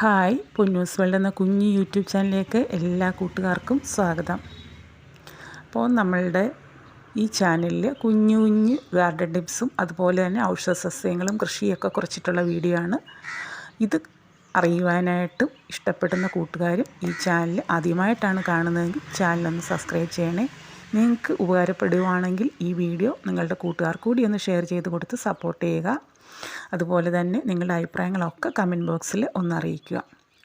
Hi Ponnoos world എന്ന കുഞ്ഞു YouTube ചാനലിലേക്ക് എല്ലാ കൂട്ടുകാർക്കും സ്വാഗതം. അപ്പോൾ നമ്മളുടെ ഈ ചാനലിൽ കുഞ്ഞു കുഞ്ഞു ഗാർഡൻ ടിപ്സും അതുപോലെ തന്നെ ഔഷധ സസ്യങ്ങളും കൃഷിയൊക്കെ കുറിച്ചിട്ടുള്ള വീഡിയോ ആണ്. ഇത് അറിയുവാനായിട്ടും ഇഷ്ടപ്പെടുന്ന കൂട്ടുകാരും ഈ ചാനൽ ആദ്യമായിട്ടാണ് കാണുന്നതെങ്കിൽ ചാനലൊന്ന് സബ്സ്ക്രൈബ് ചെയ്യണേ. നിങ്ങൾക്ക് ഉപകാരപ്പെടുവാണെങ്കിൽ ഈ വീഡിയോ നിങ്ങളുടെ കൂട്ടുകാർ കൂടി ഒന്ന് ഷെയർ ചെയ്ത് കൊടുത്ത് സപ്പോർട്ട് ചെയ്യുക. അതുപോലെ തന്നെ നിങ്ങളുടെ അഭിപ്രായങ്ങളൊക്കെ കമന്റ് ബോക്സിൽ ഒന്ന് അറിയിക്കുക.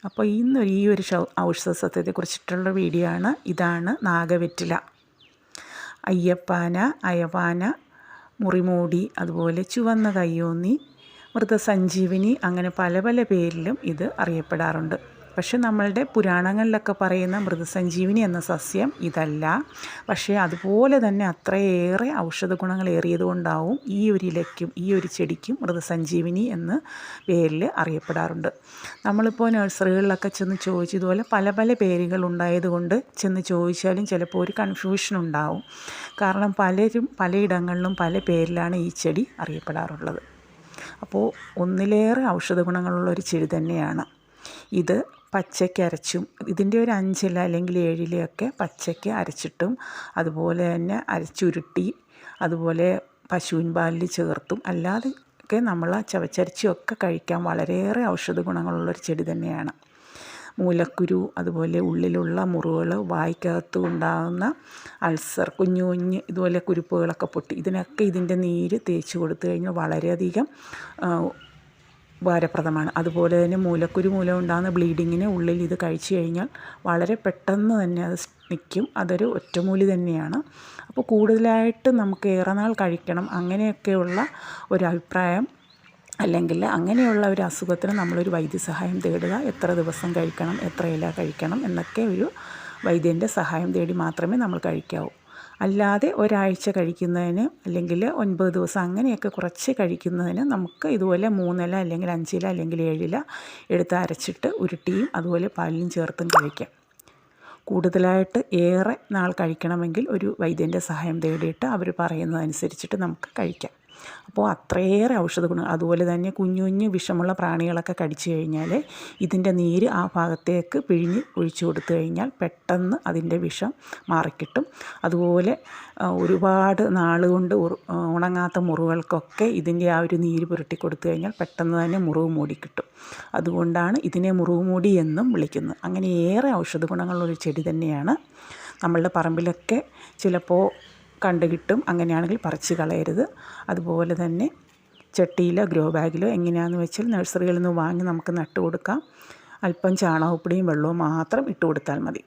അപ്പോൾ ഇന്ന് ഈ ഒരു ഔഷധ സസ്യത്തെക്കുറിച്ചിട്ടുള്ള വീഡിയോ ആണ്. ഇതാണ് നാഗവെറ്റില. അയ്യപ്പാന അയവാന മുറിമൂടി അതുപോലെ ചുവന്ന കയ്യോന്നി മൃതസഞ്ജീവിനി അങ്ങനെ പല പല പേരിലും ഇത് അറിയപ്പെടാറുണ്ട്. പക്ഷെ നമ്മളുടെ പുരാണങ്ങളിലൊക്കെ പറയുന്ന മൃതസഞ്ജീവിനി എന്ന സസ്യം ഇതല്ല. പക്ഷേ അതുപോലെ തന്നെ അത്രയേറെ ഔഷധ ഗുണങ്ങൾ ഏറിയതുകൊണ്ടാവും ഈ ഒരു ഇലയ്ക്കും ഈ ഒരു ചെടിക്കും മൃതസഞ്ജീവിനി എന്ന് പേരിൽ അറിയപ്പെടാറുണ്ട്. നമ്മളിപ്പോൾ നഴ്സറികളിലൊക്കെ ചെന്ന് ചോദിച്ചതുപോലെ പല പല പേരുകൾ ഉണ്ടായതുകൊണ്ട് ചെന്ന് ചോദിച്ചാലും ചിലപ്പോൾ ഒരു കൺഫ്യൂഷൻ ഉണ്ടാവും. കാരണം പലരും പലയിടങ്ങളിലും പല പേരിലാണ് ഈ ചെടി അറിയപ്പെടാറുള്ളത്. അപ്പോൾ ഒന്നിലേറെ ഔഷധ ഗുണങ്ങളുള്ള ഒരു ചെടി തന്നെയാണ്. ഇത് പച്ചയ്ക്ക് അരച്ചും. ഇതിന്റെ ഒരു അഞ്ചില അല്ലെങ്കിൽ ഏഴിലയൊക്കെ പച്ചയ്ക്ക് അരച്ചിട്ടും അതുപോലെ തന്നെ അരച്ചുരുട്ടി അതുപോലെ പശുവിൻ പാലിൽ ചേർത്തും. അല്ലാതെ ഒക്കെ നമ്മൾ ചവച്ചരച്ചിയൊക്കെ കഴിക്കാൻ വളരെയേറെ ഔഷധ ഗുണങ്ങളുള്ളൊരു ചെടി തന്നെയാണ്. മൂലക്കുരു അതുപോലെ ഉള്ളിലുള്ള മുറിവുകൾ വായ്ക്കകത്ത് ഉണ്ടാകുന്ന അൾസർ കുഞ്ഞു കുഞ്ഞ് ഇതുപോലെ കുരുപ്പുകളൊക്കെ പൊട്ടി ഇതിനൊക്കെ ഇതിന്റെ നീര് തേച്ച് കൊടുത്തു കഴിഞ്ഞാൽ വളരെയധികം ഉപകാരപ്രദമാണ് അതുപോലെ തന്നെ മൂലക്കുരു മൂലം ഉണ്ടാകുന്ന ബ്ലീഡിങ്ങിന് ഉള്ളിൽ ഇത് കഴിച്ചു കഴിഞ്ഞാൽ വളരെ പെട്ടെന്ന് തന്നെ അത് നിൽക്കും. അതൊരു ഒറ്റമൂലി തന്നെയാണ്. അപ്പോൾ കൂടുതലായിട്ട് നമുക്ക് ഏറെ നാൾ കഴിക്കണം അങ്ങനെയൊക്കെയുള്ള ഒരു അഭിപ്രായം അല്ലെങ്കിൽ അങ്ങനെയുള്ള ഒരു അസുഖത്തിന് നമ്മളൊരു വൈദ്യസഹായം തേടുക എത്ര ദിവസം കഴിക്കണം എത്ര ഇല കഴിക്കണം എന്നൊക്കെ ഒരു വൈദ്യന്റെ സഹായം തേടി മാത്രമേ നമ്മൾ കഴിക്കാവൂ. അല്ലാതെ ഒരാഴ്ച കഴിക്കുന്നതിന് അല്ലെങ്കിൽ ഒൻപത് ദിവസം അങ്ങനെയൊക്കെ കുറച്ച് കഴിക്കുന്നതിന് നമുക്ക് ഇതുപോലെ മൂന്നില അല്ലെങ്കിൽ അഞ്ചില അല്ലെങ്കിൽ ഏഴില എടുത്ത് അരച്ചിട്ട് ഉരുട്ടിയും അതുപോലെ പാലിലും ചേർത്തും കഴിക്കാം. കൂടുതലായിട്ട് ഏറെ നാൾ കഴിക്കണമെങ്കിൽ ഒരു വൈദ്യന്റെ സഹായം തേടിയിട്ട് അവർ പറയുന്നതനുസരിച്ചിട്ട് നമുക്ക് കഴിക്കാം. അപ്പോൾ അത്രയേറെ ഔഷധ ഗുണം അതുപോലെ തന്നെ കുഞ്ഞു കുഞ്ഞു വിഷമുള്ള പ്രാണികളൊക്കെ കടിച്ചു കഴിഞ്ഞാൽ ഇതിന്റെ നീര് ആ ഭാഗത്തേക്ക് പിഴിഞ്ഞ് ഒഴിച്ചു കൊടുത്തു കഴിഞ്ഞാൽ പെട്ടെന്ന് അതിന്റെ വിഷം മാറിക്കിട്ടും. അതുപോലെ ഒരുപാട് നാളുകൊണ്ട് ഉണങ്ങാത്ത മുറിവുകൾക്കൊക്കെ ഇതിന്റെ ആ ഒരു നീര് പുരട്ടി കൊടുത്തു കഴിഞ്ഞാൽ പെട്ടെന്ന് തന്നെ മുറിവ് മൂടിക്കിട്ടും. അതുകൊണ്ടാണ് ഇതിനെ മുറിവ് മൂടി എന്നും വിളിക്കുന്നത്. അങ്ങനെ ഏറെ ഔഷധ ഗുണങ്ങളുള്ളൊരു ചെടി തന്നെയാണ് നമ്മളുടെ പറമ്പിലൊക്കെ ചിലപ്പോൾ കണ്ടു കിട്ടും അങ്ങനെയാണെങ്കിൽ പറിച്ച് കളയരുത്. അതുപോലെ തന്നെ ചട്ടിയിലോ ഗ്രോ ബാഗിലോ എങ്ങനെയാണെന്ന് വെച്ചാൽ നഴ്സറികളിൽ നിന്ന് വാങ്ങി നമുക്ക് നട്ടു കൊടുക്കാം. അല്പം ചാണകപ്പൊടിയും വെള്ളവും മാത്രം ഇട്ട് കൊടുത്താൽ മതി.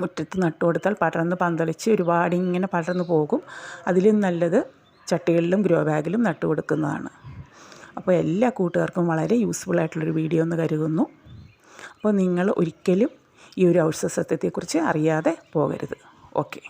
മുറ്റത്ത് നട്ടു കൊടുത്താൽ പടർന്ന് പന്തളിച്ച് ഒരുപാട് ഇങ്ങനെ പടർന്ന് പോകും. അതിലും നല്ലത് ചട്ടികളിലും ഗ്രോ ബാഗിലും നട്ടു കൊടുക്കുന്നതാണ്. അപ്പോൾ എല്ലാ കൂട്ടുകാർക്കും വളരെ യൂസ്ഫുൾ ആയിട്ടുള്ളൊരു വീഡിയോ എന്ന് കരുതുന്നു. അപ്പോൾ നിങ്ങൾ ഒരിക്കലും ഈ ഒരു ഔഷധ സത്യത്തെക്കുറിച്ച് അറിയാതെ പോകരുത്. ഓക്കെ